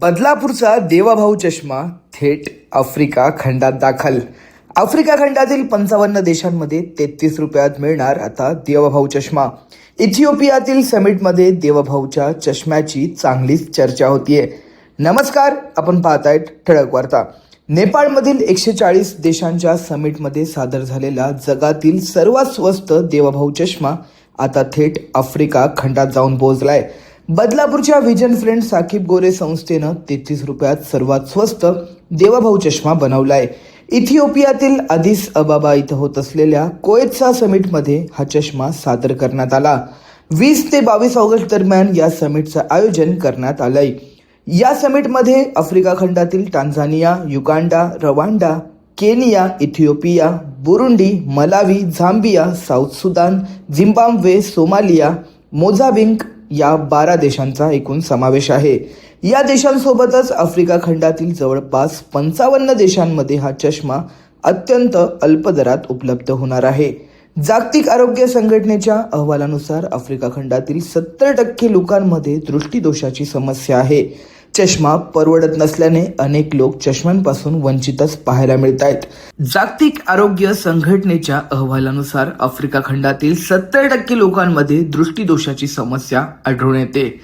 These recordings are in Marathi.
बदलापूरचा देवाभाऊ चष्मा थेट आफ्रिका खंडात दाखल. आफ्रिका खंडातील पंचावन्न देशांमध्ये तेहतीस रुपयात मिळणार आता देवाभाऊ चष्मा. इथिओपियातील समिटमध्ये देवाभाऊच्या चष्म्याची चांगलीच चर्चा होतीये. नमस्कार आपण पाहतायत ठळक वार्ता. नेपाळमधील एकशे चाळीस देशांच्या समिटमध्ये सादर झालेला जगातील सर्वात स्वस्त देवाभाऊ चष्मा आता थेट आफ्रिका खंडात जाऊन पोहोचलाय. बदलापूरच्या व्हिजन फ्रेंड साकीब गोरे संस्थेनं तेहतीस रुपयात सर्वात स्वस्त देवाभाऊ चष्मा बनवलाय. इथिओपियातील अदिस अबाबा इथं होत असलेल्या कोएत्सा समिटमध्ये हा चष्मा सादर करण्यात आला. वीस ते बावीस ऑगस्ट दरम्यान या समिटचं आयोजन करण्यात आलंय. या समिटमध्ये आफ्रिका खंडातील Tanzania Uganda Rwanda Kenya Ethiopia Burundi Malawi Zambia South Sudan Zimbabwe Somalia Mozambique या बारा देशांचा एकूण समावेश आहे. या देशांसोबतच आफ्रिका खंडातील जवळपास पंचावन्न देशांमध्ये हा चष्मा अत्यंत अल्प दरात उपलब्ध होणार आहे. जागतिक आरोग्य संघटनेच्या अहवालानुसार आफ्रिका खंडातील सत्तर टक्के लोकांमध्ये दृष्टीदोषाची समस्या आहे. चष्मा परवडत नसल्याने अनेक लोक चष्म्यांपासून वंचितच पाहायला मिळत आहेत जागतिक आरोग्य संघटनेच्या अहवालानुसार आफ्रिका खंडातील सत्तर टक्के लोकांमध्ये दृष्टीदोषाची समस्या आढळून येते.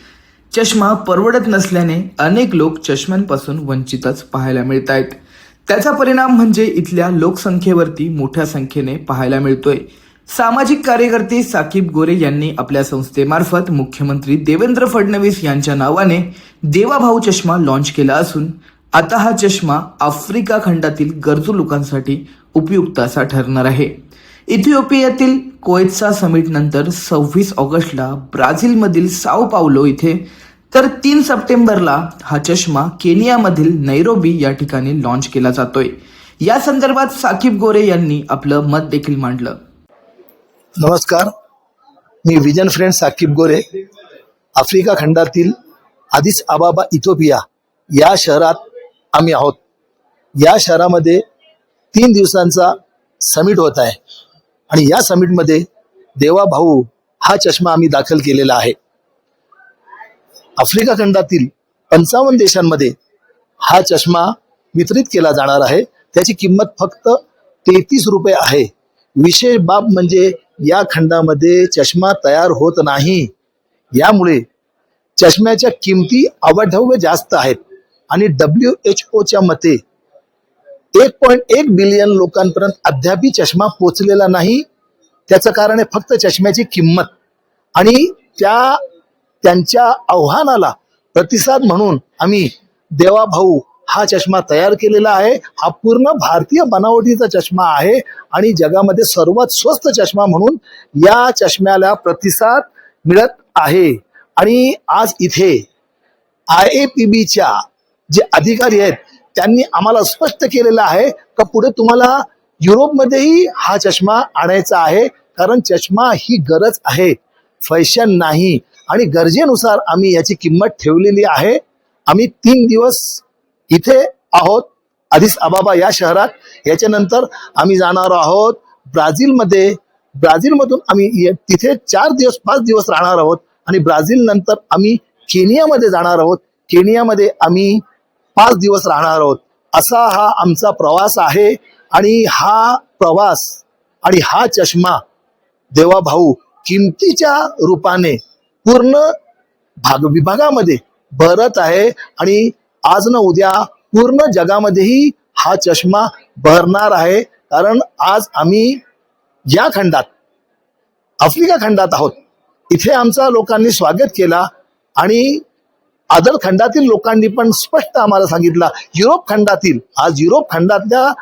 चष्मा परवडत नसल्याने अनेक लोक चष्म्यांपासून वंचितच पाहायला मिळत आहेत त्याचा परिणाम म्हणजे इथल्या लोकसंख्येवरती मोठ्या संख्येने पाहायला मिळतोय. सामाजिक कार्यकर्ते साकीब गोरे यांनी आपल्या संस्थेमार्फत मुख्यमंत्री देवेंद्र फडणवीस यांच्या नावाने देवाभाऊ चष्मा लॉन्च केला असून आता हा चष्मा आफ्रिका खंडातील गरजू लोकांसाठी उपयुक्त असा ठरणार आहे. इथिओपियातील कोएत्सा समिट नंतर सव्वीस ऑगस्टला ब्राझीलमधील साओ पावलो इथे तर तीन सप्टेंबरला हा चष्मा केनियामधील नैरोबी या ठिकाणी लॉन्च केला जातोय. या संदर्भात साकीब गोरे यांनी आपलं मत देखील मांडलं. नमस्कार. मी vision friend Saqib Gore Africa खंडातील आधीच अबाबा इथोपिया या शहरात आम्ही आहोत. या शहरामध्ये तीन दिवसांचा समिट होत आहे आणि या समिटमध्ये देवा भाऊ हा चष्मा आम्ही दाखल केलेला आहे. आफ्रिका खंडातील पंचावन्न देशांमध्ये हा चष्मा वितरित केला जाणार आहे. त्याची किंमत फक्त तेहतीस रुपये आहे. विशेष बाब म्हणजे या खंडामध्ये चष्मा तयार होत नाही. यामुळे चष्म्याच्या किमती अवाढव्य जास्त आहेत आणि डब्ल्यू एच ओच्या मते एक पॉईंट एक बिलियन लोकांपर्यंत अद्यापही चष्मा पोचलेला नाही. त्याचं कारण आहे फक्त चष्म्याची किंमत. आणि त्या त्यांच्या आव्हानाला प्रतिसाद म्हणून आम्ही देवाभाऊ हा चष्मा तयार केलेला आहे. हा पूर्ण भारतीय बनावटीचा चष्मा आहे आणि जगामध्ये सर्वात स्वस्त चष्मा म्हणून या चष्म्याला प्रतिसाद मिळत आहे. आणि आज इथे आय ए पी बीच्या जे अधिकारी आहेत त्यांनी आम्हाला स्पष्ट केलेलं आहे का पुढे तुम्हाला युरोपमध्येही हा चष्मा आणायचा आहे कारण चष्मा ही गरज आहे. फॅशन नाही. आणि गरजेनुसार आम्ही याची किंमत ठेवलेली आहे. आम्ही तीन दिवस इथे आहोत. आधीच अबाबा या शहरात. याच्यानंतर आम्ही जाणार आहोत ब्राझीलमध्ये. ब्राझीलमधून आम्ही ये- तिथे चार दिवस पाच दिवस राहणार आहोत. आणि ब्राझील नंतर आम्ही केनियामध्ये जाणार आहोत. केनियामध्ये आम्ही पाच दिवस राहणार आहोत. असा हा आमचा प्रवास आहे. आणि हा प्रवास आणि हा चष्मा देवा भाऊ किमतीच्या रूपाने पूर्ण भाग विभागामध्ये भरत आहे. आणि आज न उद्या पूर्ण जगामध्येही हा चष्मा भरणार आहे. कारण आज आम्ही या खंडात आफ्रिका खंडात आहोत. इथे आमचा लोकांनी स्वागत केला आणि आदर खंडातील लोकांनी पण स्पष्ट आम्हाला सांगितलं युरोप खंडातील आज युरोप खंडातल्या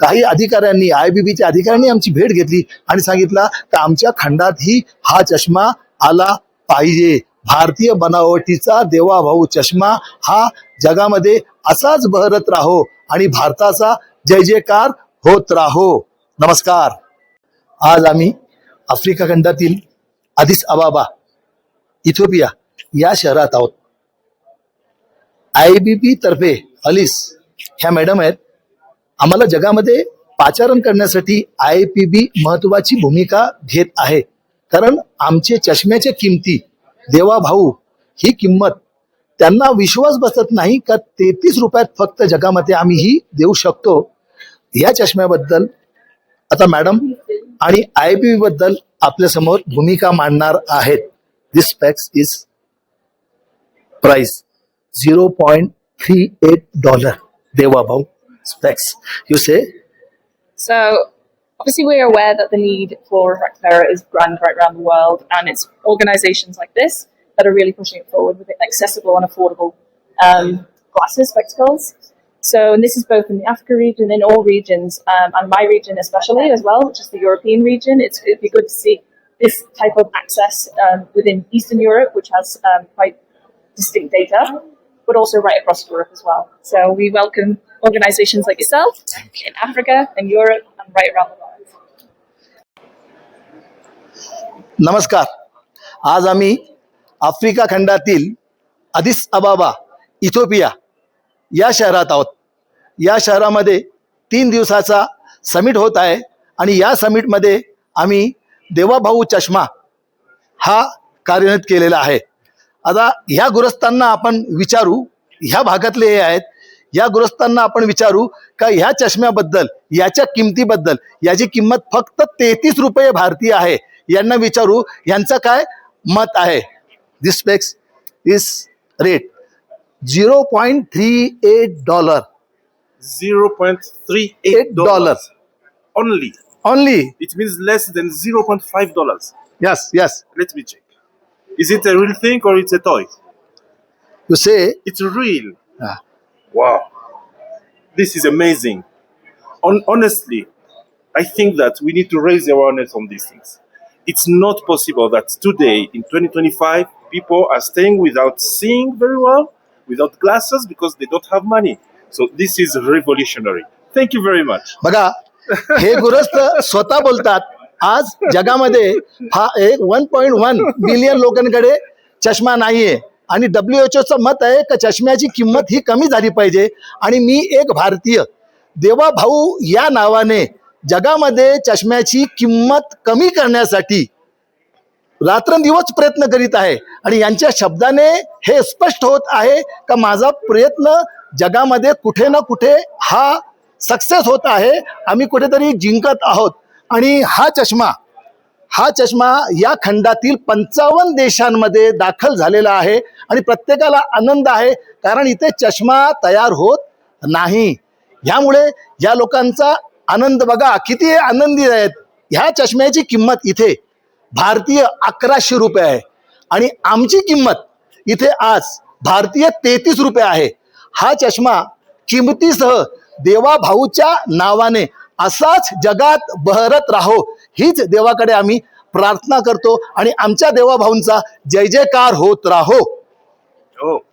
काही अधिकाऱ्यांनी आय बी बीच्या अधिकाऱ्यांनी आमची भेट घेतली आणि सांगितलं का आमच्या खंडातही हा चष्मा आला पाहिजे. भारतीय बनावटीचा देवाभाऊ चष्मा हा जगामध्ये असाच बहरत राहो आणि भारताचा जय जयकार होत राहो. नमस्कार. आज आम्ही आफ्रिका खंडातील आदिस अबाबा इथिओपिया या शहरात आहोत. आय बी पी तर्फे अलिस ह्या मॅडम आहेत. आम्हाला जगामध्ये पाचारण करण्यासाठी आय पी बी महत्वाची भूमिका घेत आहे. कारण आमचे चष्म्याच्या किमती देवा भाऊ ही किंमत. त्यांना विश्वास बसत नाही का तेहतीस रुपयात फक्त जगामध्ये आम्ही ही देऊ शकतो? या चष्म्याबद्दल आता मॅडम आणि आय बी बद्दल आपल्यासमोर भूमिका मांडणार आहेत. This pax is price zero point three eight dollar देवा भाऊ specs you say So obviously we're aware that the need for Rectera is grand right around the world and it's organizations like this that are really pushing it forward with accessible and affordable um, glasses, spectacles. So and this is both in the Africa region, in all regions, um, and my region especially as well, which is the European region. It's, it'd be good to see this type of access um, within Eastern Europe, which has um, quite distinct data, but also right across Europe as well. So we welcome organizations like yourself in Africa and Europe and right around the world. नमस्कार. आज आम्ही आफ्रिका खंडातील अदिस अबाबा इथोपिया या शहरात आहोत. या शहरामध्ये तीन दिवसाचा समिट होत आहे आणि या समिटमध्ये आम्ही देवाभाऊ चष्मा हा कार्यान्वित केलेला आहे. आता ह्या गुरस्तांना आपण विचारू ह्या भागातले हे आहेत या गुरस्तांना आपण विचारू का ह्या चष्म्याबद्दल याच्या किमतीबद्दल याची किंमत फक्त तेहतीस रुपये भारतीय आहे. यांना विचारू यांचं काय मत आहे this specs is rate zero point three eight dollar 0.38 Eight dollars. dollars only. Only It means less than 0.5 dollars. Yes yes Let me check. Is it a real thing or it's a toy? You say It's real. Wow. This is amazing. On, honestly, I think that we need to raise awareness on these things. It's not possible that today, in 2025, people are staying without seeing very well, without glasses, because they don't have money. So this is revolutionary. Thank you very much. बघा हे गुरस्त स्वतः बोलतात आज जगामध्ये हा एक वन पॉइंट वन बिलियन लोकांकडे चष्मा नाहीये आणि डब्ल्यू एच ओचं मत आहे का चष्म्याची किंमत ही कमी झाली पाहिजे आणि मी एक भारतीय देवा भाऊ या नावाने जगामध्ये चष्म्याची किंमत कमी करण्यासाठी रात्रंदिवस प्रयत्न करीत आहे. आणि यांच्या शब्दाने हे स्पष्ट होत आहे का माझा प्रयत्न जगामध्ये कुठे ना कुठे हा सक्सेस होत आहे. आम्ही कुठेतरी जिंकत आहोत. आणि हा चष्मा हा चष्मा या खंडातील पंचावन्न देशांमध्ये दाखल झालेला आहे. आणि प्रत्येकाला आनंद आहे. कारण इथे चष्मा तयार होत नाही. ह्यामुळे या लोकांचा आनंद बघा किती आनंदी आहेत. ह्या चष्म्याची किंमत इथे भारतीय अकराशे रुपये आहे. आणि आमची किंमत इथे आज भारतीय तेहतीस रुपये आहे. हा चष्मा किंमतीसह देवा भाऊच्या नावाने असाच जगात बहरत राहो हीच देवाकडे आम्ही प्रार्थना करतो. आणि आमच्या देवाभाऊंचा जय जयकार होत राहो. हो.